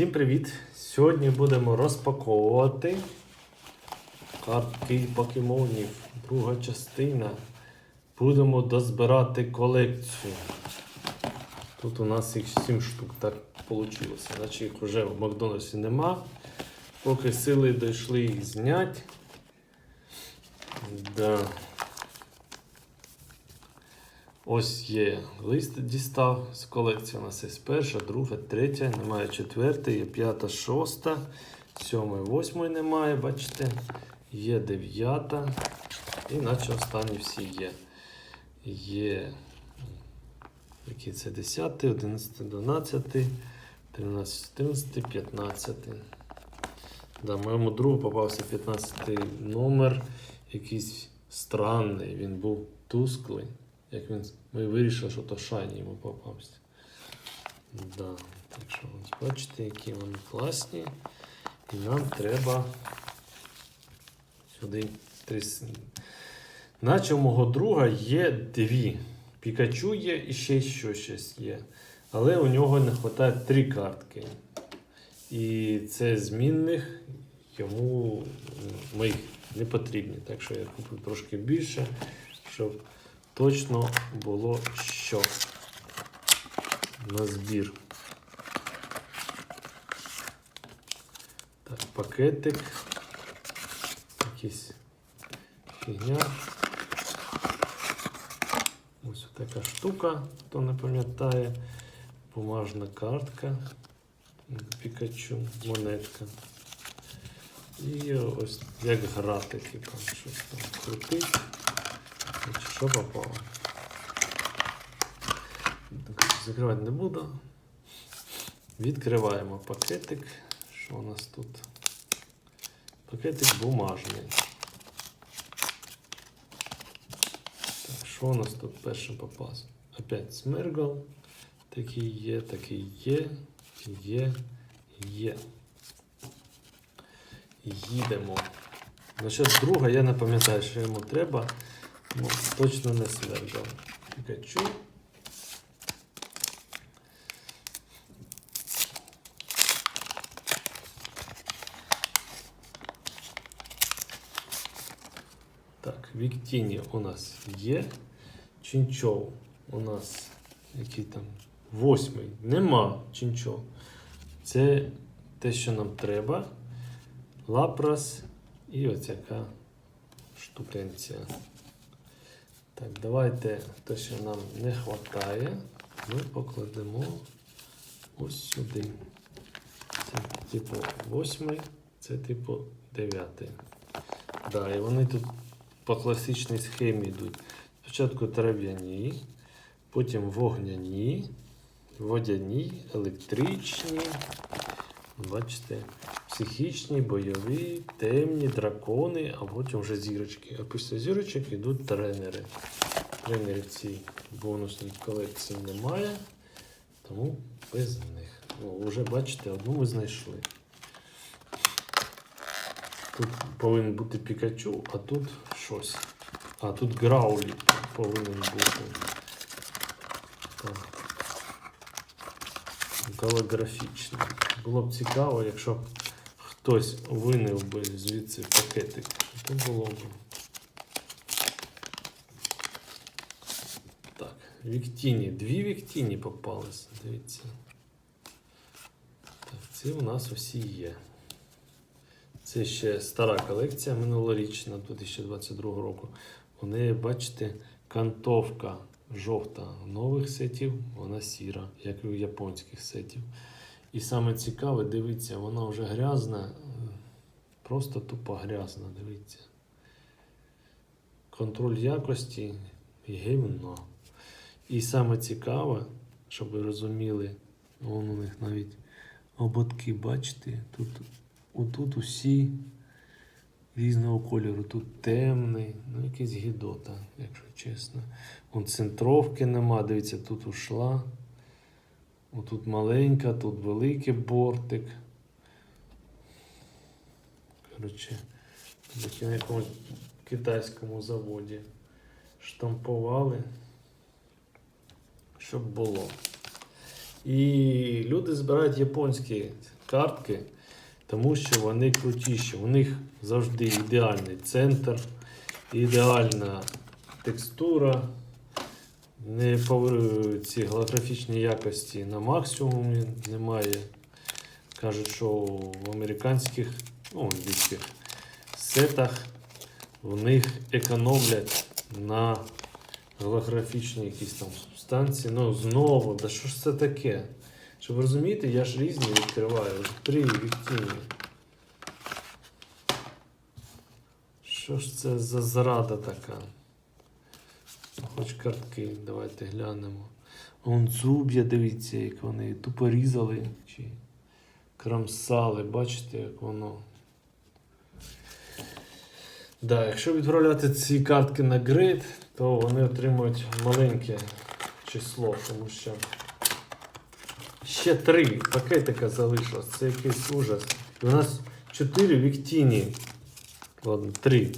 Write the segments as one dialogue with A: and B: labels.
A: Всім привіт! Сьогодні будемо розпаковувати картки покемонів. Друга частина. Будемо дозбирати колекцію. Тут у нас їх 7 штук, так вийшло. Наче їх вже в Макдональдсі нема. Поки сили дійшли їх зняти. Да. Ось є лист дістав з колекції. У нас є перша, друга, третя, немає четвертої, п'ята, шоста, сьомої, восьмої немає, бачите. Є дев'ята. І наче останні всі є. Є які це 10, 11, 12, 13, 14, 15. Да, моєму другу попався 15 номер, якийсь странний, він був тусклий. Як він, ми вирішили, що то шайні йому попався. Да. Так що ось бачите, які вони класні. І нам треба сюди три. с- Наче у мого друга є дві. Пікачу є і ще що щось є. Але у нього не вистачає три картки. І це змінних йому м, ми їх не потрібні. Так що я куплю трошки більше, щоб точно було що на збір. Так, пакетик. Якийсь фігня. Ось така штука, хто не пам'ятає. Бумажна картка. Пікачу, монетка. І ось як грати, типу, щось там крутить. Що попало? Так, Закривати не буду. Відкриваємо пакетик. Що у нас тут? Пакетик бумажний. Так, що у нас тут першим попався? Опять смергал. Такий є, такий є, є, є. Їдемо. Насчет друга я не пам'ятаю, що йому треба. Ну, точно не смергал. Пікачу. Так, Віктіні у нас є. Чінчоу у нас який там восьмий. Нема Чінчоу. Це те, що нам треба. Лапрас і яка штукенція. Так, давайте те, що нам не вистачає, ми покладемо ось сюди. Це типу восьмий, це типу дев'ятий. Да, і вони тут по класичній схемі йдуть. Спочатку трав'яні, потім вогняні, водяні, електричні. Бачите, психічні, бойові, темні, дракони, а потім вже зірочки. А після зірочок йдуть тренери. Тренерів цій бонусній колекції немає, тому без них. О, вже бачите, одну ми знайшли. Тут повинен бути Пікачу, а тут щось. А тут Граулі повинен бути. Так. Голографічний. Було б цікаво, якщо хтось винив би звідси пакетик. То було б. Так, Віктіні. Дві Віктіні попались. Дивіться. Так, ці у нас усі є. Це ще стара колекція минулорічна 2022 року. У неї, бачите, кантовка жовта нових сетів, вона сіра, як і у японських сетів. І саме цікаве, дивіться, вона вже грязна, е, просто тупо грязна, дивіться. Контроль якості гівно. І саме цікаве, щоб ви розуміли, вон у них навіть ободки, бачите, тут Отут усі різного кольору. Тут темний, ну якийсь гідота, якщо чесно. Вон центровки нема, дивіться, тут ушла. Отут маленька, тут великий бортик. Коротше, як на якомусь китайському заводі штампували, щоб було. І люди збирають японські картки, тому що вони крутіші. У них завжди ідеальний центр, ідеальна текстура. Не ці голографічні якості на максимумі немає. Кажуть, що в американських, ну, англійських сетах в них економлять на голографічні якісь там станції. Ну, знову, да що ж це таке? Щоб ви розумієте, я ж різні відкриваю. Три відтіння. Що ж це за зрада така? Хоч картки, давайте глянемо. Он зуб'я, дивіться, як вони тупо різали чи крамсали. Бачите, як воно. Да, якщо відправляти ці картки на грейд, то вони отримують маленьке число, тому що ще три пакетика залишилось. Це якийсь ужас. У нас чотири віктіні. Ладно, три.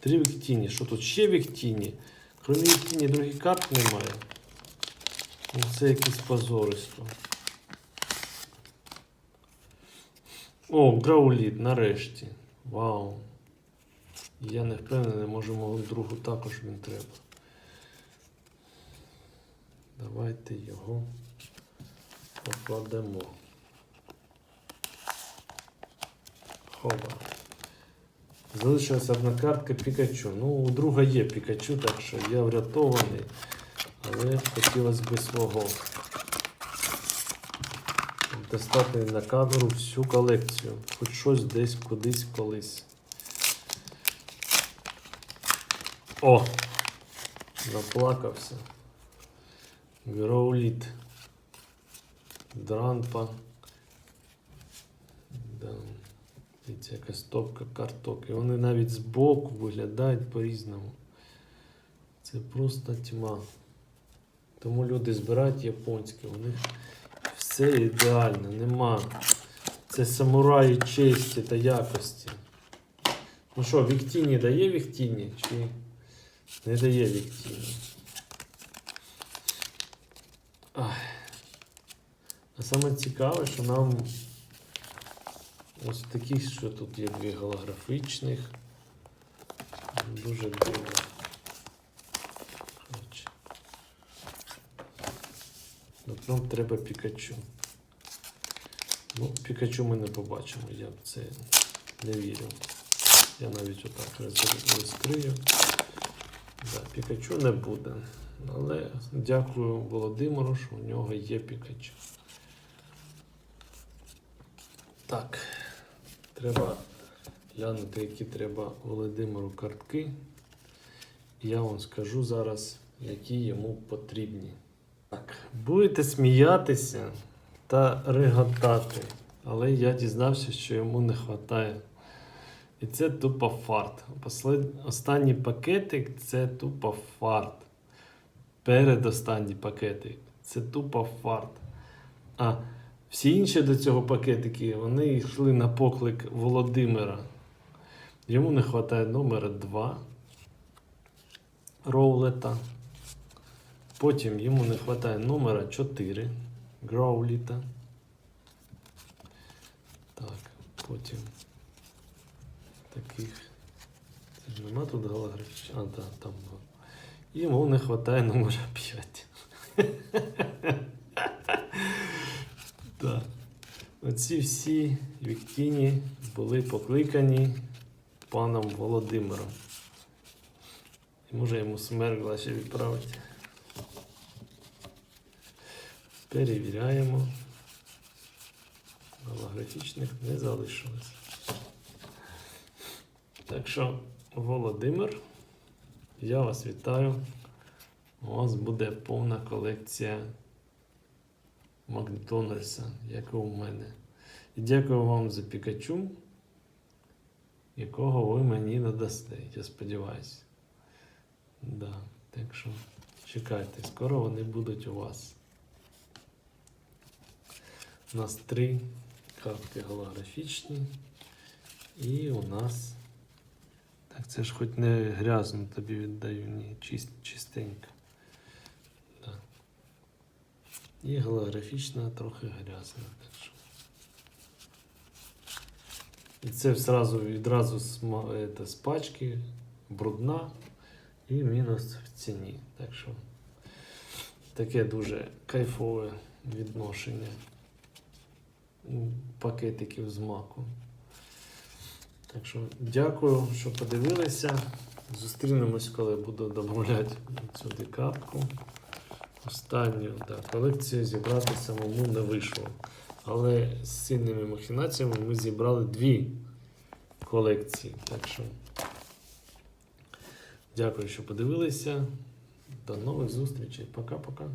A: Три віктіні. Що тут ще віктіні? Крім віктіні других карт немає. Ну, Це якесь позориство. О, Грауліт, нарешті. Вау. Я не впевнений, може мого другу також він треба. Давайте його покладемо. Хова. Залишилася одна картка Пікачу. Ну, у друга є Пікачу, так що я врятований, але хотілося б свого. Достати на камеру всю колекцію. Хоч щось десь кудись колись. О! Наплакався. Гроуліт. Дранпа. Да. Дивіться, яка стопка карток. І вони навіть збоку виглядають по-різному. Це просто тьма. Тому люди збирають японське, у них все ідеально, нема. Це самураї честі та якості. Ну що, Віктіні дає Віктіні? Чи не дає Віктіні? А саме цікаве, що нам ось таких, що тут є дві голографічних. Дуже дивно. От нам треба Пікачу. Ну, Пікачу ми не побачимо, я в це не вірю. Я навіть отак розкрию. Да, Пікачу не буде. Але дякую Володимиру, що у нього є Пікачу. Так, треба глянути, які треба Володимиру картки. Я вам скажу зараз, які йому потрібні. Так, будете сміятися та реготати, але я дізнався, що йому не вистачає. І це тупо фарт. Останній пакетик це тупо фарт. Передостанній пакетик це тупо фарт. А всі інші до цього пакетики вони йшли на поклик Володимира. Йому не вистачає номера 2 роулета. Потім йому не вистачає номера 4 гроуліта. Так, потім таких. Це ж нема тут голографічних. А, так, там. І Йому не вистачає номера 5. Так. Оці всі віктіні були покликані паном Володимиром. І може йому смергла ще відправити. Перевіряємо. Голографічних не залишилось. Так що, Володимир, я вас вітаю. У вас буде повна колекція Макдональдса, як і у мене. І дякую вам за Пікачу, якого ви мені надасте, я сподіваюся. Да, так що чекайте, скоро вони будуть у вас. У нас три картки голографічні. І у нас. Так, це ж хоч не грязно тобі віддаю, ні, чист, чистенько. Да. І голографічна трохи грязна. І це зразу, відразу з, ете, з пачки, брудна і мінус в ціні. Так що таке дуже кайфове відношення пакетиків з маку. Так що дякую, що подивилися. Зустрінемось, коли буду додавати сюди капку. Останню так, колекцію зібрати самому не вийшло. Але з цінними махінаціями ми зібрали дві колекції. Так що дякую, що подивилися. До нових зустрічей. Пока-пока.